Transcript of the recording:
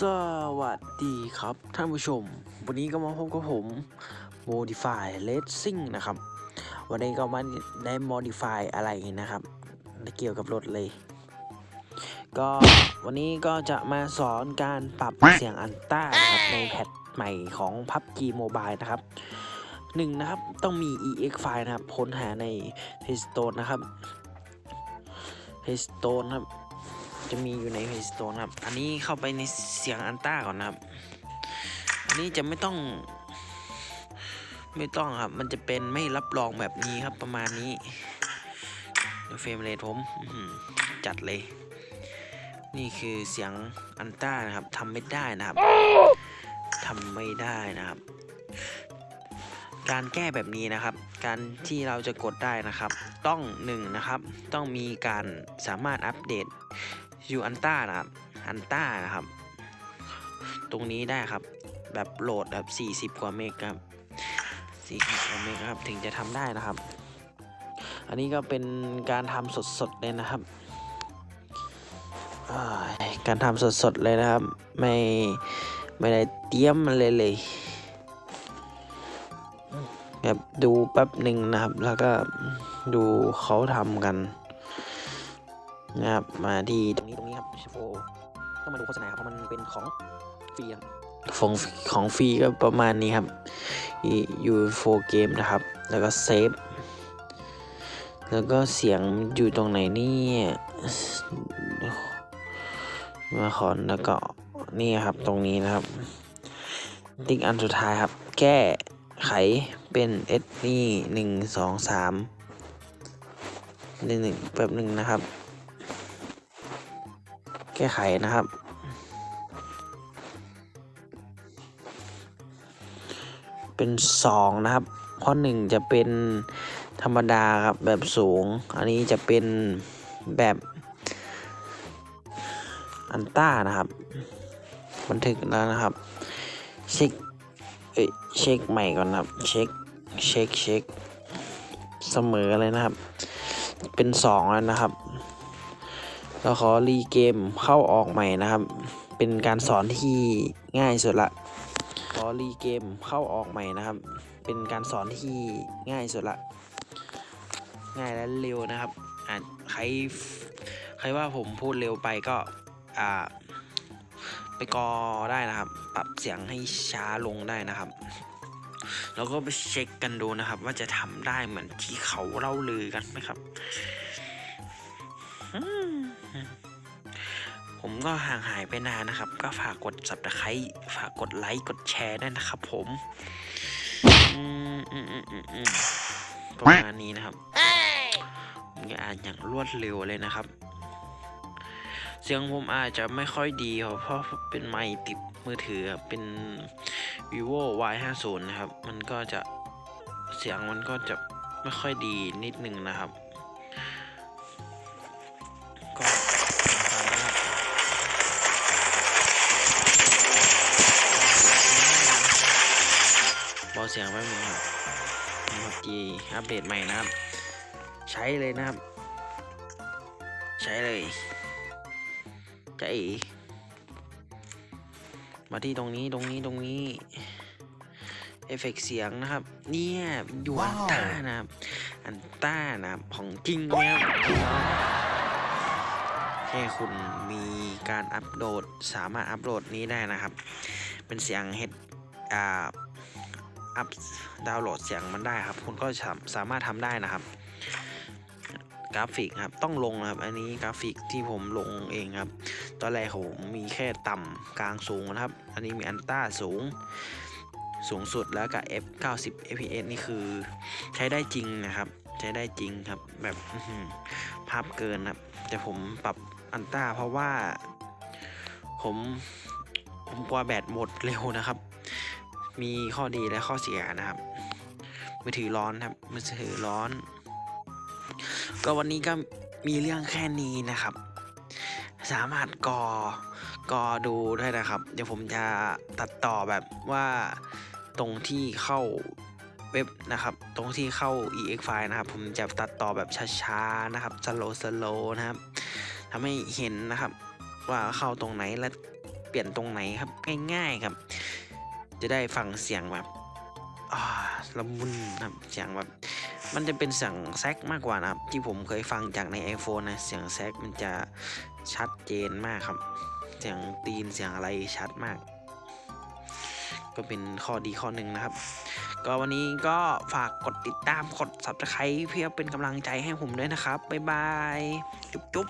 สวัสดีครับท่านผู้ชม วันนี้ก็มาพบกับผม Modify Racing นะครับ วันนี้ก็มาได้ Modify อะไรนะครับ เกี่ยวกับรถเลย ก็วันนี้ก็จะมาสอนการปรับเสียงอันต้านะครับในแพทใหม่ของ PUBG Mobile นะครับหนึ่งนะครับ ต้องมี EX file นะครับค้นหาใน Play Store นะครับ Play Store ครับ จะมีอยู่ใน Play Store นะครับ อันนี้เข้าไปในเสียงอันต้าก่อนนะครับ อันนี้จะไม่ต้อง ไม่ต้องครับ มันจะเป็นไม่รับรองแบบนี้ครับประมาณนี้ดูเฟรมเรทผมจัดเลย นี่คือเสียงอันต้านะครับทำไม่ได้นะครับทำไม่ได้นะครับ การแก้แบบนี้นะครับ การที่เราจะกดได้นะครับ ต้องหนึ่งนะครับ ต้องมีการสามารถอัปเดต ยูอันต้านะครับอันต้านะครับ ตรงนี้ได้ครับ แบบโหลดแบบ40 กว่าเมกครับ40กว่าเมกครับ ถึงจะทำได้นะครับ อันนี้ก็เป็นการทำสดๆเลยนะครับการทำสดๆเลยนะครับ ไม่ไม่ได้เตรียมมันเลยเลยแบบดูแป๊บหนึ่งนะครับ แล้วก็ดูเขาทำกัน นะครับมาที่ตรงนี้ตรงนี้ครับโฟต้องมาดูโฆษณาครับเพราะมันเป็นของฟรีของของฟรีก็ประมาณนี้ครับอยู่โฟเกมนะครับ แล้วก็เซฟแล้วก็เสียงอยู่ตรงไหนนี่มาขอนแล้วก็นี่ครับตรงนี้นะครับติ๊กอันสุดท้ายครับ แก้ไขเป็นเอสนี่หนึ่งสองสามหนึ่งหนึ่งแบบหนึ่งนะครับ แก้ไขนะครับ เป็นสองนะครับ ข้อหนึ่งจะเป็นธรรมดาครับแบบสูง อันนี้จะเป็นแบบอันต้านะครับ บันทึกแล้วนะครับ เช็คเอ้ยเช็คใหม่ก่อนนะครับ เช็คเช็คเช็คเสมอเลยนะครับ เป็นสองแล้วนะครับ เราขอรีเกมเข้าออกใหม่นะครับ เป็นการสอนที่ง่ายสุดละ ขอรีเกมเข้าออกใหม่นะครับ เป็นการสอนที่ง่ายสุดละ ง่ายและเร็วนะครับอ่าใครใครว่าผมพูดเร็วไปก็อ่าไปกอได้นะครับ ปรับเสียงให้ช้าลงได้นะครับ แล้วก็ไปเช็คกันดูนะครับ ว่าจะทำได้เหมือนที่เขาเล่าลือกันไหมครับ ผมก็ห่างหายไปนานนะครับ ก็ฝากกด subscribe ฝากกดไลค์กดแชร์ด้วยนะครับผมประมาณนี้นะครับผมจะอ่านอย่างรวดเร็วเลยนะครับ เสียงผมอาจจะไม่ค่อยดีครับเพราะเป็นไมค์ติดมือถือเป็น vivo y 5 0นะครับ มันก็จะเสียงมันก็จะไม่ค่อยดีนิดนึงนะครับ เบาเสียงแป๊บนึงครับนะครับจีอัปเดตใหม่นะครับ ใช้เลยนะครับ ใช้เลยจะเอมาที่ตรงนี้ตรงนี้ตรงนี้เอฟเฟกต์เสียงนะครับ เนี่ยอยู่อันต้านะครับ อันต้านะครับของจริงนะครับแค่คุณมีการอัปโหลดสามารถอัปโหลดนี้ได้นะครับ เป็นเสียงเห็ดอ่า อัพดาวน์โหลดเสียงมันได้ครับ คุณก็สามารถทำได้นะครับ กราฟิกครับต้องลงนะครับ อันนี้กราฟิกที่ผมลงเองครับ ตอนแรกผมมีแค่ต่ำกลางสูงนะครับ อันนี้มีอันต้าสูงสูงสุดแล้วกับ F 90 fps นี่คือใช้ได้จริงนะครับ ใช้ได้จริงครับ แบบภาพเกินครับ แต่ผมปรับอันต้าเพราะว่า ผมผมกลัวแบตหมดเร็วนะครับ มีข้อดีและข้อเสียนะครับ มือถือร้อนครับมือถือร้อน ก็วันนี้ก็มีเรื่องแค่นี้นะครับ สามารถกอกอดูได้นะครับ เดี๋ยวผมจะตัดต่อแบบว่าตรงที่เข้าเว็บนะครับ ตรงที่เข้า ex file นะครับ ผมจะตัดต่อแบบช้าๆนะครับสโลสโลนะครับทำให้เห็นนะครับ ว่าเข้าตรงไหนและเปลี่ยนตรงไหนครับง่ายๆครับ จะได้ฟังเสียงแบบละมุนครับเสียงแบบมันจะเป็นเสียงแซกมากกว่านะครับ ที่ผมเคยฟังจากใน iPhone นะเสียงแซกมันจะชัดเจนมากครับ เสียงตีนเสียงอะไรชัดมาก ก็เป็นข้อดีข้อหนึ่งนะครับ ก็วันนี้ก็ฝากกดติดตามกด subscribe เพื่อเป็นกำลังใจให้ผมด้วยนะครับ บ๊ายบาย จุ๊บ